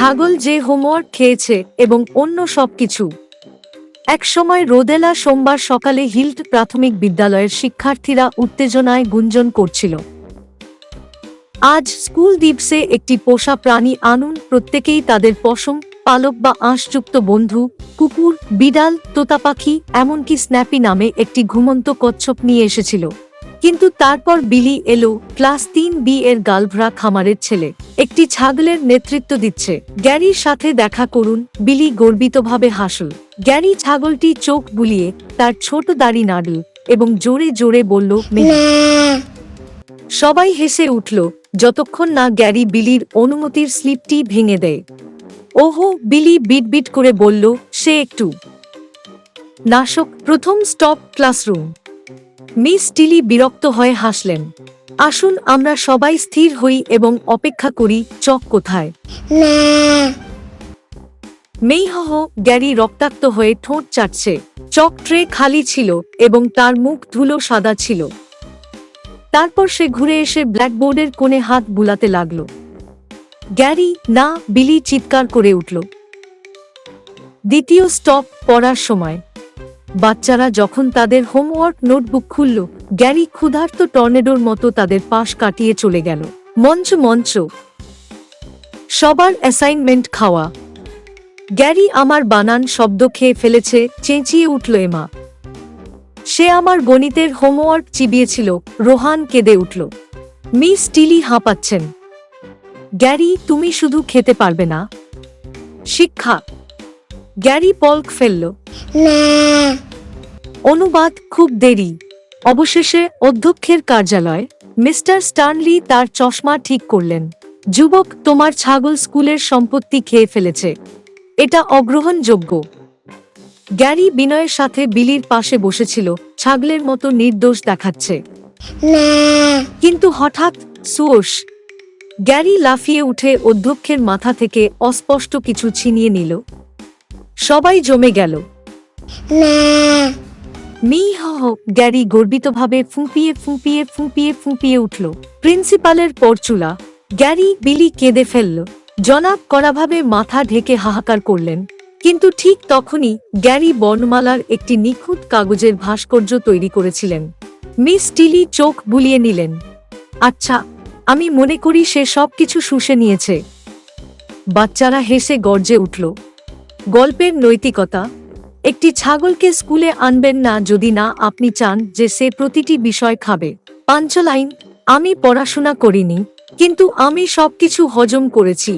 ছাগল যে হোমওয়ার্ক খেয়েছে এবং অন্য সব সবকিছু। একসময় রোদেলা সোমবার সকালে হিল্ট প্রাথমিক বিদ্যালয়ের শিক্ষার্থীরা উত্তেজনায় গুঞ্জন করছিল। আজ স্কুল দিবসে একটি পোষা প্রাণী আনুন, প্রত্যেকেই তাদের পশম, পালক বা আঁশযুক্ত বন্ধু, কুকুর, বিড়াল তোতাপাখি এমনকি স্ন্যাপি নামে একটি ঘুমন্ত কচ্ছপ নিয়ে এসেছিল। কিন্তু তারপর বিলি এলো ক্লাস তিন বি এর গালভরা খামারের ছেলে। একটি ছাগলের নেতৃত্ব দিচ্ছে। গ্যারির সাথে দেখা করুন বিলি গর্বিতভাবে হাসল। গ্যারি ছাগলটি চোখ বুলিয়ে তার ছোট দাড়ি নাড়ল এবং জোরে জোরে বলল। সবাই হেসে উঠল যতক্ষণ না গ্যারি বিলির অনুমতির স্লিপটি ভেঙে দেয়। ওহো বিলি বিট করে বলল সে একটু। নাশক প্রথম স্টপ ক্লাসরুম। মিস টিলি বিরক্ত হয়ে হাসলেন। আসুন আমরা সবাই স্থির হই এবং অপেক্ষা করি চক কোথায়। মেইহহ গ্যারি রক্তাক্ত হয়ে ঠোঁট চাটছে। চক ট্রে খালি ছিল এবং তার মুখ ধুলো সাদা ছিল। তারপর সে ঘুরে এসে ব্ল্যাকবোর্ডের কোণে হাত বুলাতে লাগল। গ্যারি না বিলি চিৎকার করে উঠল। দ্বিতীয় স্টপ পড়ার সময়। বাচ্চারা যখন তাদের হোমওয়ার্ক নোটবুক খুলল, গ্যারি ক্ষুধার্ত টর্নেডোর মতো তাদের পাশ কাটিয়ে চলে গেল। মঞ্চ মঞ্চ। সবার অ্যাসাইনমেন্ট খাওয়া। গ্যারি আমার বানান শব্দ খেয়ে ফেলেছে, চেঁচিয়ে উঠল এমা। সে আমার গণিতের হোমওয়ার্ক চিবিয়েছিল, রোহান কেঁদে উঠল। মিস টিলি হাঁপাচ্ছেন। গ্যারি, তুমি শুধু খেতে পারবে না। শিক্ষা। গ্যারি পলক ফেলল। অনুবাদ খুব দেরি। অবশেষে অধ্যক্ষের কার্যালয় মিস্টার স্টার্নলি তার চশমা ঠিক করলেন। যুবক তোমার ছাগল স্কুলের সম্পত্তি খেয়ে ফেলেছে। এটা অগ্রহণযোগ্য। গ্যারি বিনয়ের সাথে বিলির পাশে বসেছিল ছাগলের মতো নির্দোষ দেখাচ্ছে। কিন্তু হঠাৎ সুয়োস গ্যারি লাফিয়ে উঠে অধ্যক্ষের মাথা থেকে অস্পষ্ট কিছু ছিনিয়ে নিল। সবাই জমে গেল। মি হহ গ্যারি গর্বিতভাবে ফুঁপিয়ে ফুঁপিয়ে ফুঁপিয়ে ফুঁপিয়ে উঠল। প্রিন্সিপালের পরচুলা। গ্যারি বিলি কেঁদে ফেলল। জনাব কড়াভাবে মাথা ঢেকে হাহাকার করলেন। কিন্তু ঠিক তখনই গ্যারি বর্ণমালার একটি নিখুঁত কাগজের ভাস্কর্য তৈরি করেছিলেন। মিস টিলি চোখ বুলিয়ে নিলেন। আচ্ছা আমি মনে করি সে সবকিছু শুষে নিয়েছে। বাচ্চারা হেসে গর্জে উঠল। গল্পের নৈতিকতা। একটি ছাগলকে স্কুলে আনবেন না যদি না আপনি চান যে সে প্রতিটি বিষয় খাবে। পাঞ্চলাইন, আমি পড়াশোনা করিনি, কিন্তু আমি সবকিছু হজম করেছি।